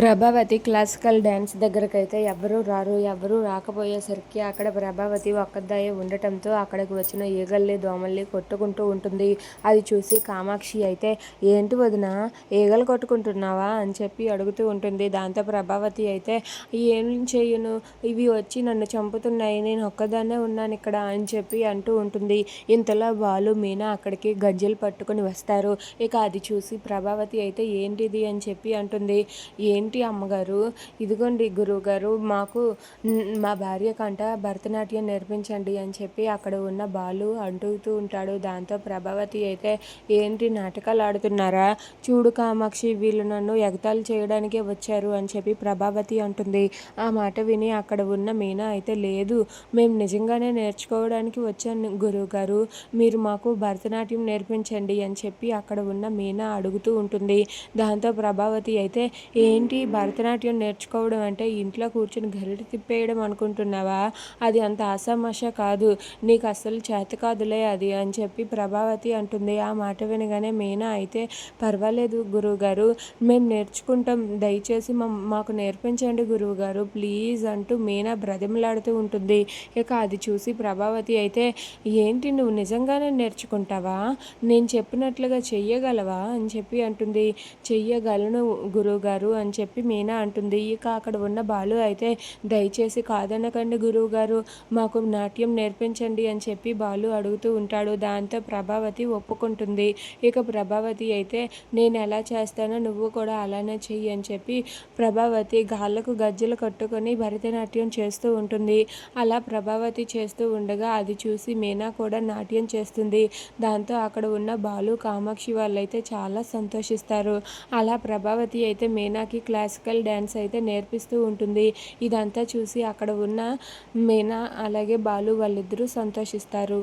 Prabhavati classical dance దగ్గరకైతే ఎవరూ రారు ఎవరూ రాకపోయేసరికి అక్కడ ప్రభావతి ఒక్కదాయే ఉండటంతో అక్కడికి వచ్చిన ఈగల్ని దోమల్ని కొట్టుకుంటూ ఉంటుంది. అది చూసి కామాక్షి అయితే ఏంటి వదిన ఈగలు కొట్టుకుంటున్నావా? అని చెప్పి అడుగుతూ ఉంటుంది. దాంతో ప్రభావతి అయితే ఏం చేయను? ఇవి వచ్చి నన్ను చంపుతున్నాయి. నేను ఒక్కదాన్నే ఉన్నాను ఇక్కడ అని చెప్పి అంటూ ఉంటుంది. ఇంతలో బాలు మీనా అక్కడికి గజ్జలు పట్టుకొని వస్తారు. ఇక అది చూసి ప్రభావతి అయితే ఏంటిది? అని చెప్పి అంటుంది. ఏంటి అమ్మగారు? ఇదిగోండి గురువుగారు మాకు మా భార్య కంట భరతనాట్యం నేర్పించండి అని చెప్పి అక్కడ ఉన్న బాలు అంటుతూ ఉంటాడు. దాంతో ప్రభావతి అయితే ఏంటి నాటకాలు ఆడుతున్నారా? చూడు కామాక్షి వీళ్ళు నన్ను ఎగతాలు చేయడానికే వచ్చారు అని చెప్పి ప్రభావతి అంటుంది. ఆ మాట విని అక్కడ ఉన్న మీనా అయితే లేదు మేము నిజంగానే నేర్చుకోవడానికి వచ్చాను గురువుగారు. మీరు మాకు భరతనాట్యం నేర్పించండి అని చెప్పి అక్కడ ఉన్న మీనా అడుగుతూ ఉంటుంది. దాంతో ప్రభావతి అయితే ఏంటి ఏంటి? భరతనాట్యం నేర్చుకోవడం అంటే ఇంట్లో కూర్చొని గరిట తిప్పేయడం అనుకుంటున్నావా? అది అంత ఆసామాష కాదు. నీకు అస్సలు చేత కాదులే అది అని చెప్పి ప్రభావతి అంటుంది. ఆ మాట వినగానే మీనా అయితే పర్వాలేదు గురువుగారు మేము నేర్చుకుంటాం. దయచేసి మాకు నేర్పించండి గురువుగారు. ప్లీజ్ అంటూ మీనా బ్రతిమలాడుతూ ఉంటుంది. ఇక అది చూసి ప్రభావతి అయితే ఏంటి నువ్వు నిజంగానే నేర్చుకుంటావా? నేను చెప్పినట్లుగా చెయ్యగలవా? అని చెప్పి అంటుంది. చెయ్యగలను గురువుగారు అని చెప్పి మీనా అంటుంది. ఇక అక్కడ ఉన్న బాలు అయితే దయచేసి కాదనకండి గురువుగారు మాకు నాట్యం నేర్పించండి అని చెప్పి బాలు అడుగుతూ ఉంటాడు. దాంతో ప్రభావతి ఒప్పుకుంటుంది. ఇక ప్రభావతి అయితే నేను ఎలా చేస్తానో నువ్వు కూడా అలానే చెయ్యి అని చెప్పి ప్రభావతి గాళ్ళకు గజ్జలు కట్టుకొని భరతనాట్యం చేస్తూ ఉంటుంది. అలా ప్రభావతి చేస్తూ ఉండగా అది చూసి మీనా కూడా నాట్యం చేస్తుంది. దాంతో అక్కడ ఉన్న బాలు కామాక్షి వాళ్ళైతే చాలా సంతోషిస్తారు. అలా ప్రభావతి అయితే మీనాకి క్లాసికల్ డ్యాన్స్ అయితే నేర్పిస్తూ ఉంటుంది. ఇదంతా చూసి అక్కడ ఉన్న మీనా అలాగే బాలు వాళ్ళిద్దరూ సంతోషిస్తారు.